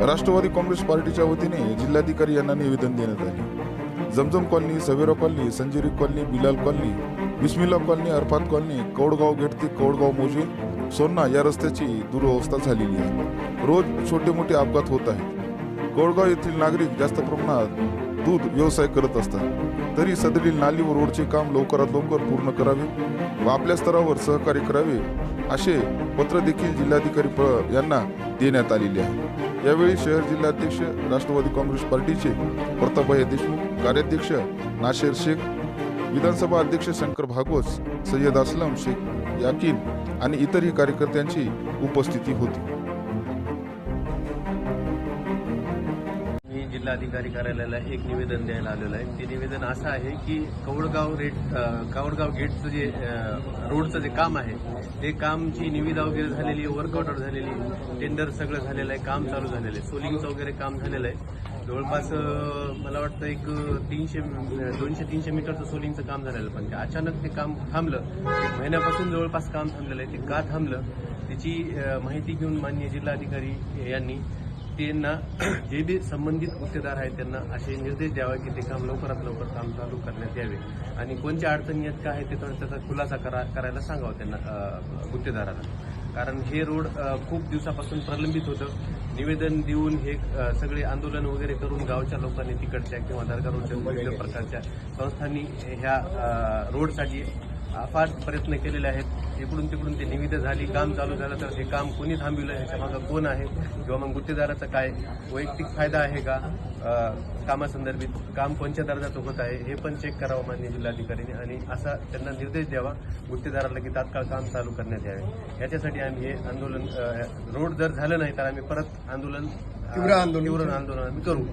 राष्ट्रवादी काँग्रेस पार्टीच्या वतीने जिल्हाधिकारी यांना निवेदन देण्यात आले. Zamzam colony Savera colony Sanjiri colony Bilal colony Bismillah colony Arafat colony Kaudgaon gate ते कौडगाव मोजे सोन्ना या रस्त्याची दुरवस्था झालेली आहे. रोज छोटे मोठे अपघात होत आहेत. कौडगाव येथील नागरिक जास्त प्रमाणात दूध व्यवसाय करत असतात. तरी सदरील नाली व रोडचे काम लवकरात लवकर पूर्ण करावे व आपल्या स्तरावर सहकार्य करावे असे पत्र देखील जिल्हाधिकारी यांना देण्यात आलेले आहे. यावेळी शहर जिल्हाध्यक्ष राष्ट्रवादी काँग्रेस पार्टीचे प्रतापभाई देशमुख कार्याध्यक्ष नाशेर शेख विधानसभा अध्यक्ष शंकर भागवत सय्यद असलम शेख याकीन आणि इतरही कार्यकर्त्यांची उपस्थिती होती. जिल्हाधिकारी कार्यालयाला एक निवेदन द्यायला आलेलं आहे. ते निवेदन असं आहे की कवडगाव रेट कवडगाव गेटचं जे रोडचं जे काम आहे ते कामची निविदा वगैरे झालेली आहे झालेली टेंडर सगळं झालेलं आहे काम चालू झालेलं आहे सोलिंगचं वगैरे काम झालेलं आहे. जवळपास मला वाटतं एक तीनशे दोनशे तीनशे मीटरचं सोलिंगचं काम झालेलं पण ते अचानक ते काम थांबलं. महिन्यापासून जवळपास काम थांबलेलं आहे. ते का थांबलं? त्याची माहिती घेऊन माननीय जिल्हाधिकारी यांनी त्यांना जे बी संबंधित गुत्तेदार आहेत त्यांना असे निर्देश द्यावे की ते काम लवकरात लवकर काम चालू करण्यात यावे. आणि कोणत्या अडचणी आहेत काय आहे ते थोडं त्याचा खुलासा करा करायला सांगावं त्यांना गुत्तेदाराला कारण हे रोड खूप दिवसापासून प्रलंबित होतं. निवेदन देऊन हे सगळे आंदोलन वगैरे करून गावच्या लोकांनी तिकडच्या किंवा दरगा रोडच्या विविध प्रकारच्या संस्थांनी ह्या रोडसाठी अफाट प्रयत्न केलेले आहेत. इकडून तिकडून ते निविदा झाली काम चालू झालं तर हे काम कोणी थांबविलं ह्याच्या मागं कोण आहे? किंवा मग गुत्तेदाराचा काय? वैयक्तिक फायदा आहे का? कामासंदर्भित काम कोणत्या दर्जाचं होत आहे हे पण चेक करावं मान्य जिल्हाधिकाऱ्यांनी आणि असा त्यांना निर्देश द्यावा गुत्तेदाराला की तात्काळ काम चालू करण्यात यावे. याच्यासाठी आम्ही हे आंदोलन रोड जर झालं नाही तर आम्ही परत आंदोलन तीव्र आंदोलन. आंदोलन आम्ही करू.